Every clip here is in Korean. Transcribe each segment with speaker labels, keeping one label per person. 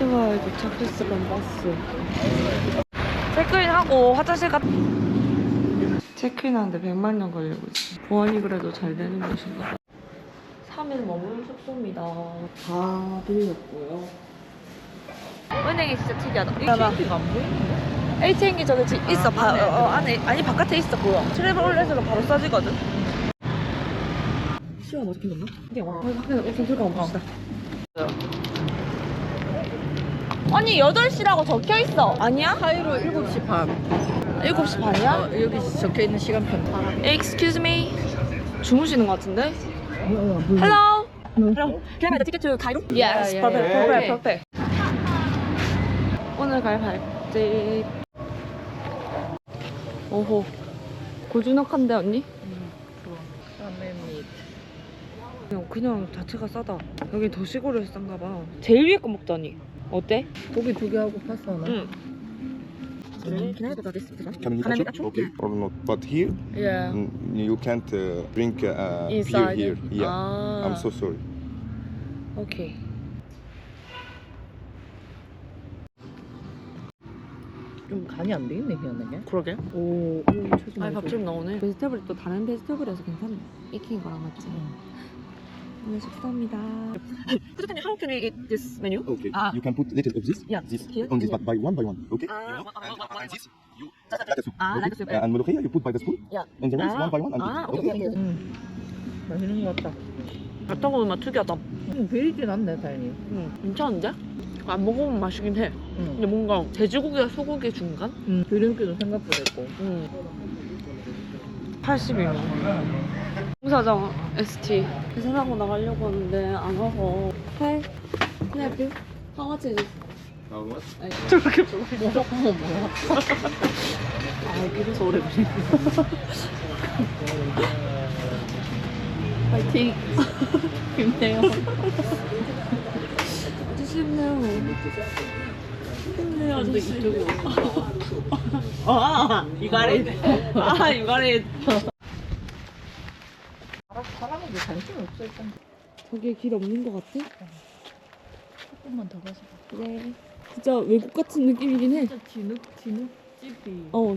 Speaker 1: 치와에 도착했었던 버스. 체크인 하고 화장실 갔. 체크인 하는데 100만 년 걸리고 있어. 보안이 그래도 잘 되는 곳인가 봐. 3일 머무는 숙소입니다. 다 빌렸고요. 은행이 진짜 특이하다. 봐봐.
Speaker 2: 안 보이는데?
Speaker 1: ATM기 저기 지금 있어. 바, 어, 어, 안에 아니 바깥에 있어 보여. 트래블렛으로 바로 싸지거든. 시간 어떻게 넣나? 이게 와. 밖에 들어가 봅시다. 아니 8시라고 적혀 있어. 아니야?
Speaker 2: 카이로 7시 반.
Speaker 1: 7시 반이야?
Speaker 2: 어, 여기 적혀 있는 시간편.
Speaker 1: Excuse me. 주무시는 것 같은데? Hello. Hello. Can I have the ticket to Cairo? Yes.
Speaker 2: yeah,
Speaker 1: perfect.
Speaker 2: yeah.
Speaker 1: Perfect. Perfect. 오늘 갈 발집. 오호. 고즈넉한데 언니?
Speaker 2: 다음에 미
Speaker 1: 그냥 그냥 자체가 싸다. 여기 더 시골에서 싼가 봐. 제일 위에 거 먹자니. 어때?
Speaker 2: 고기 두 개 하고 파스 하나.
Speaker 1: 응.
Speaker 3: Can touch
Speaker 1: make
Speaker 3: it?
Speaker 1: a
Speaker 3: Okay, or not. But here,
Speaker 2: Yeah.
Speaker 3: mm, you can't uh, drink uh, beer
Speaker 2: Inside.
Speaker 3: here. Yeah,
Speaker 1: 아.
Speaker 3: I'm so sorry.
Speaker 1: 오케이.
Speaker 2: 좀 간이 안 되겠네 희한하게.
Speaker 1: 그러게.
Speaker 2: 오, 오 최소.
Speaker 1: 아니 밥좀 나오네. 베지터블이 또 다른 베지터블에서 괜찮네. 익힌 거랑 맞지? 오늘 식사입니다. Can how can we eat this menu?
Speaker 3: Okay,
Speaker 1: Ah.
Speaker 3: you can put little of this,
Speaker 1: Yeah,
Speaker 3: this
Speaker 1: here?
Speaker 3: on this,
Speaker 1: Yeah.
Speaker 3: but by one by one. Okay.
Speaker 1: Ah,
Speaker 3: You know?
Speaker 1: one-
Speaker 3: and,
Speaker 1: one- one-
Speaker 3: and this, you like a soup.
Speaker 1: Ah,
Speaker 3: okay?
Speaker 1: like a soup,
Speaker 3: Uh, and molokhia, you put by the spoon.
Speaker 1: Yeah.
Speaker 3: On the rice,
Speaker 1: Ah.
Speaker 3: one by one. And
Speaker 1: Ah,
Speaker 3: eat.
Speaker 1: okay, okay.
Speaker 2: 음. 맛있는 것 같다.
Speaker 1: 갔다 보면 특이하다.
Speaker 2: 음, 베리진 않네 다행히.
Speaker 1: 응, 괜찮은데? 안 먹어보면 맛이긴 해.
Speaker 2: 응.
Speaker 1: 근데 뭔가 돼지고기와 소고기 중간?
Speaker 2: 음, 기름기도 생각보다 있고.
Speaker 1: 응. 80이면. 공사장 ST. 계산하고 나가려고 하는데 안 와서. Hi. Can I help you? How much is it?
Speaker 3: How much?
Speaker 1: 저렇게 보고
Speaker 2: 뭐야? 뭐야?
Speaker 1: 아, 이래서 오래 걸리네.
Speaker 2: 파이팅. 힘내요.
Speaker 1: 아저씨 힘내요. 힘내요, 아저씨.
Speaker 2: 이쪽에.
Speaker 1: 아, got it. 아, it.
Speaker 2: 사람에게 관심이 없어 일단.
Speaker 1: 저기에 길 없는 것 같아?
Speaker 2: 조금만 더 가자.
Speaker 1: 그래. 진짜 외국 같은 느낌이긴 해.
Speaker 2: 진짜 진흙 진흙 집이
Speaker 1: 어.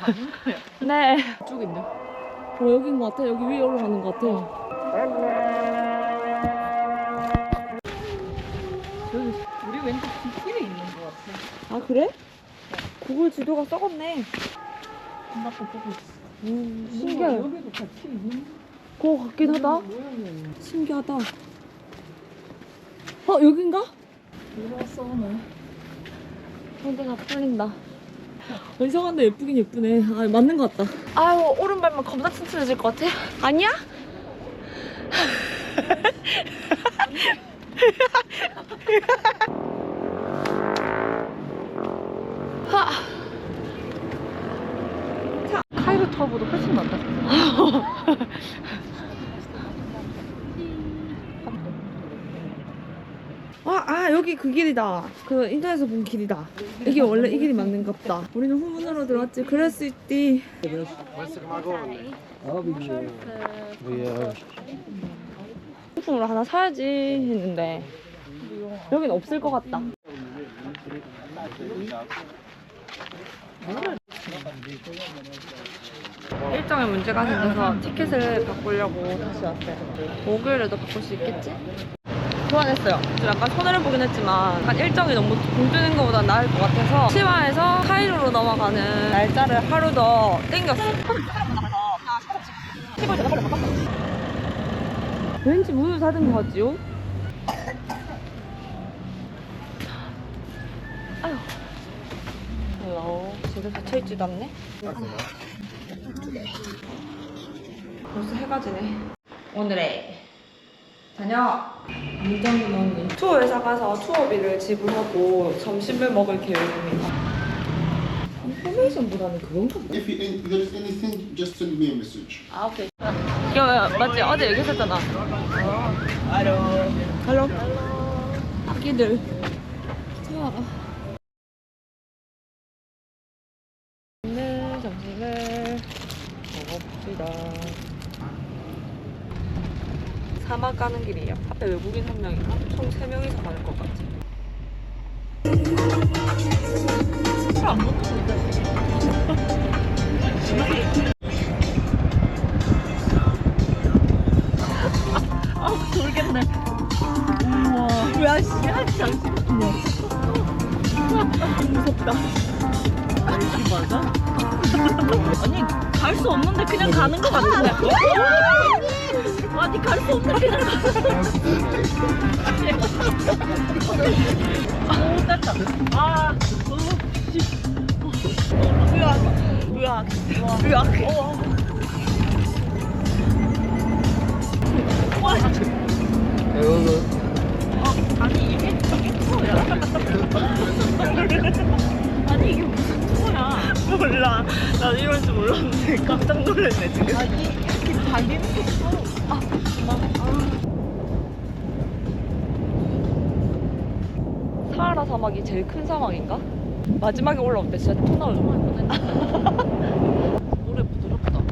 Speaker 2: 맞은 거야.
Speaker 1: 네.
Speaker 2: 이쪽인데.
Speaker 1: 어, 여긴 것 같아. 여기 위에 올라가는 것 같아.
Speaker 2: 저기 우리 왠지 뒷길에 있는 것 같아.
Speaker 1: 아, 그래? 구글 지도가 썩었네.
Speaker 2: 한바퀴 보고 있어.
Speaker 1: 음, 신기해.
Speaker 2: 여기도 같이 있는
Speaker 1: 그거 같긴 하다. 신기하다. 어, 여긴가?
Speaker 2: 오늘.
Speaker 1: 혼자 다 풀린다. 이상한데 예쁘긴 예쁘네. 아, 맞는 것 같다. 아유, 오른발만 겁나 튼튼해질 것 같아. 아니야? 하.
Speaker 2: 카이로 타보다 훨씬 낫다.
Speaker 1: 아, 아, 여기 그 길이다. 그 인터넷에서 본 길이다. 이게 원래 이 길이 맞는가 보다. 우리는 후문으로 들어왔지. 그럴 수 있디. 소품으로 하나 사야지 했는데 여긴 없을 것 같다. 일정에 문제가 생겨서 티켓을 바꾸려고 다시 왔어요. 목요일에도 바꿀 수 있겠지? 교환했어요. 좀 약간 손해를 보긴 했지만 약간 일정이 너무 굶주는 것보다 나을 것 같아서 치와에서 카이로로 넘어가는 날짜를 하루 더 땡겼어요. 왠지 문을 닫은 것 같지요? 아유. 헬로. 제대로 닫혀있지도 않네? 벌써 해가 지네. 오늘의 저녁! 민정이 언니. 투어 회사 가서 투어비를 지불하고 점심을 먹을 계획입니다. 인포메이션 보다는 그건가 봐.
Speaker 4: If you, if there is anything, just send me a message.
Speaker 1: 아, 오케이. 이거 맞지? 어제 얘기했었잖아. 할로. 할로. 아기들. 오늘 점심을 먹어봅시다. 사막 가는 길이에요. 앞에 외국인 한 명이랑 총 3명이서 가는 것 같아.
Speaker 2: 술안 먹는 거다. 아, 돌겠네. 우와. 야, 씨, 야, 잠시만요. 무섭다. 아, 이게 맞아? 아니, 갈 수 없는데 그냥 가는 거 같은데. 아니, 갈 수 없는데 그냥 오, 됐다. 아, 오, 씨. 으악, 으악, 으악.
Speaker 1: 놀랐네 지금.
Speaker 2: 아니 이렇게 달리는 게 있어. 아, 막, 아.
Speaker 1: 사하라 사막이 제일 큰 사막인가? 마지막에 올라올 때 진짜 통 나올 뻔했는데.
Speaker 2: 노래 부드럽다.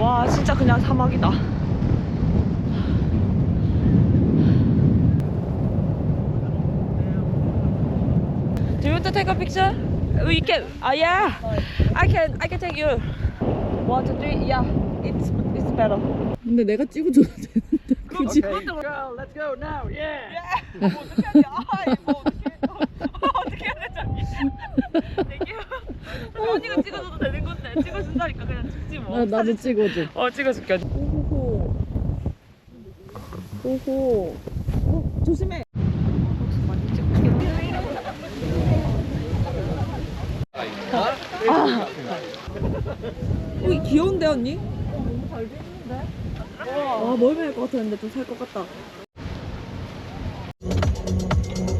Speaker 1: 와 진짜 그냥 사막이다. To take a picture? We can. Oh yeah. I can. I can take you. One, two, three. Yeah. It's it's better.
Speaker 2: 근데 내가 찍어줘도 되는데.
Speaker 1: 그렇지. Girl, let's go now. Yeah. yeah. 뭐 어떻게 하냐? 아, 이거 어떻게? 어떻게 해야 되지? You. 언니가 찍어줘도 되는 건데 찍어준다니까 그냥 찍지 뭐.
Speaker 2: 나, 나도 찍어줘.
Speaker 1: 어 찍어줄게.
Speaker 2: 오호. 오호. 어, 조심해.
Speaker 1: 어, 귀여운데 언니? 너무 잘 됐는데? 와 멀미할 것 같았는데 좀 살 것 같다.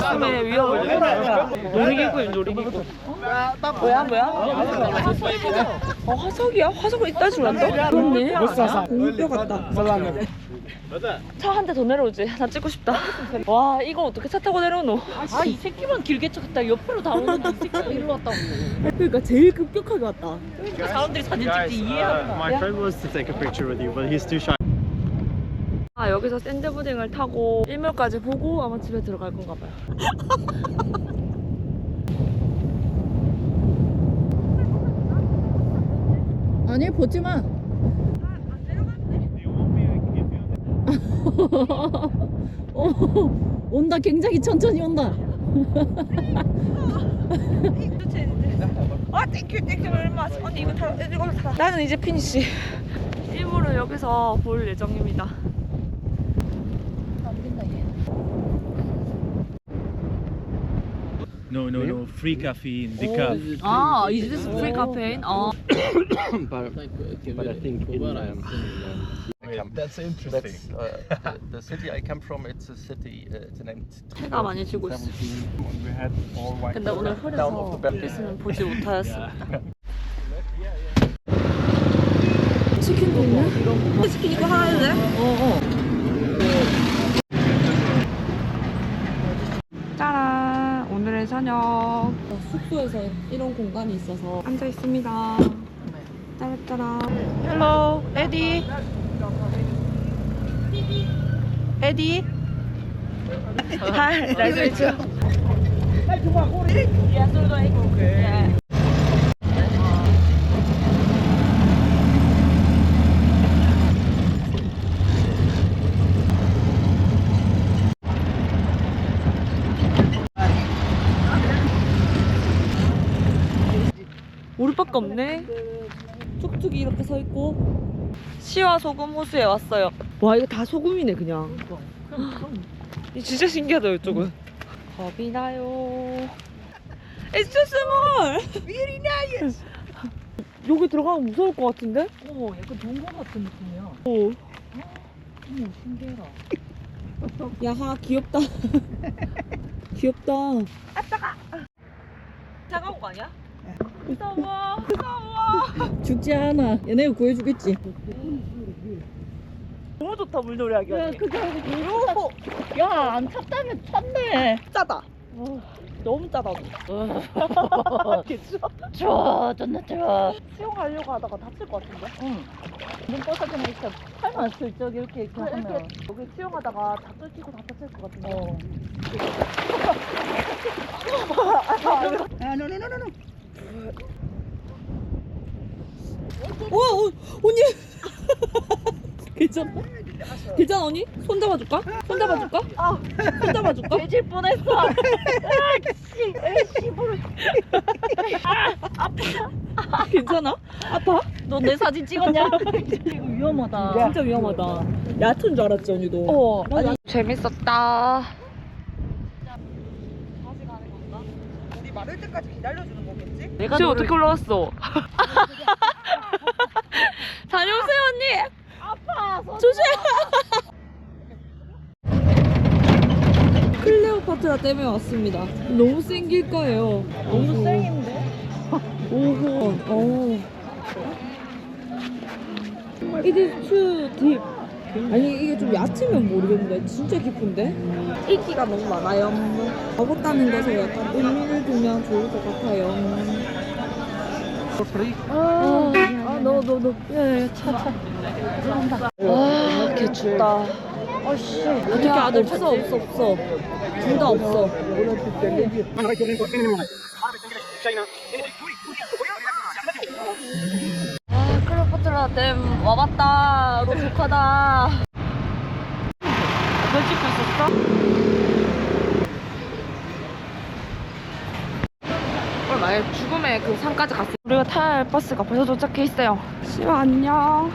Speaker 1: 처음에 위험해. 놀이기구 놀이기구. 뭐야 뭐야? 어 화석이야? 화석을 이따 줄란다? 그렇네. 공뼈 같다. 차 한 대 더 내려오지. 나 찍고 싶다. 와 이거 어떻게 차 타고 내려오노?
Speaker 2: 아, 이 새끼만 길게 쳤다. 옆으로 다 오는데 이 새끼가 일로 왔다고.
Speaker 1: 그러니까 제일 급격하게 왔다.
Speaker 2: 그러니까 사람들이 사진
Speaker 5: Guys,
Speaker 2: 찍지
Speaker 5: uh,
Speaker 2: 이해한다.
Speaker 5: my friend wants to take a picture with you, but he's too shy.
Speaker 1: 아 여기서 샌드보딩을 타고 일몰까지 보고 아마 집에 들어갈 건가 봐요.
Speaker 2: 아니, 보지 마. 어, 온다. 굉장히 천천히 온다.
Speaker 1: 아 땡큐 땡큐 얼마 언니 이거 타 이걸로 타. 나는 이제 피니시. 일몰을 여기서 볼 예정입니다.
Speaker 6: No, no, no. Free caffeine. Decaf.
Speaker 2: 아, is this free caffeine? 어.
Speaker 7: but, but I think in, um,
Speaker 5: That's interesting.
Speaker 7: that's uh, the city I come from. It's a city. Uh, it's named
Speaker 1: 해가 많이 지고 있어.
Speaker 7: 17.
Speaker 5: We had all white.
Speaker 1: 근데 오늘
Speaker 7: Down of
Speaker 1: 흐려서
Speaker 7: the belt.
Speaker 1: 있으면 보지 못하였습니다. 치킨도 있네? 치킨 이거 하나 해도 돼?
Speaker 2: 어, 어.
Speaker 1: 짜란! 오늘의 저녁. 숙소에서 이런 공간이 있어서 앉아 있습니다. 짜라짜라. 헬로, 에디. 에디. Hi, nice to meet you. Yeah, solo okay. Yeah. 우리밖에 없네. 툭툭이 이렇게 서 있고 시와 소금 호수에 왔어요. 와 이거 다 소금이네 그냥. 이 진짜 신기하다 이쪽은. 겁이 나요. It's too small. Very nice. 여기 들어가면 무서울 것 같은데?
Speaker 2: 어, 약간 동거 같은 느낌이야.
Speaker 1: 오.
Speaker 2: 어머, 신기해라.
Speaker 1: 야하 귀엽다. 귀엽다. 아 따가. 차가운 거 아니야? 무서워. 무서워.
Speaker 2: 죽지 않아. 얘네가 구해주겠지.
Speaker 1: 너무 좋다 물놀이 하기.
Speaker 2: 야, 그게 아니고 야, 안 탔다면 탔네.
Speaker 1: 짜다.
Speaker 2: 너무 짜다.
Speaker 8: 좋아, 존나 좋아.
Speaker 2: 수영하려고 하다가 다칠 것 같은데?
Speaker 8: 응. 눈 벗어지면 이렇게 팔만 슬쩍 이렇게 이렇게
Speaker 2: 이렇게
Speaker 8: 하면.
Speaker 2: 여기 수영하다가 다 뜯기고 다 다칠 것 같은데?
Speaker 8: 어.
Speaker 1: 우와 어, 언니 괜찮아? 괜찮아 언니? 손 잡아줄까? 손 잡아줄까? 손 잡아줄까?
Speaker 2: 돼질 뻔했어.
Speaker 1: 괜찮아? 아파?
Speaker 2: 너 내 사진 찍었냐?
Speaker 8: 이거 위험하다.
Speaker 1: 진짜 위험하다 얕은 줄 알았지 언니도
Speaker 2: 어.
Speaker 1: 아니 재밌었다
Speaker 2: 내가
Speaker 1: 지금
Speaker 2: 너를
Speaker 1: 어떻게 올라왔어? 다녀오세요 언니 조심 클레오파트라 때문에 왔습니다. 너무 센 길가예요. 너무 쌩인데? 오호. 오 It is too deep. 아니 이게 좀 얕으면 모르겠는데 진짜 깊은데? 인기가 너무 많아요. 가봤다는 것에 약간 의미를 두면 좋을 것 같아요. 아 너너너. 예예 차차. 아개 춥다. 아씨. 어떻게 아들 없어 없어 없어. 둘 다 없어. 아 클레오파트라 댐 와봤다. 너 조카다. 널 찍고 있었어? 오늘 만약 죽음의 그 산까지 갔어 우리가 탈 버스가 벌써 도착해 있어요. 시우 안녕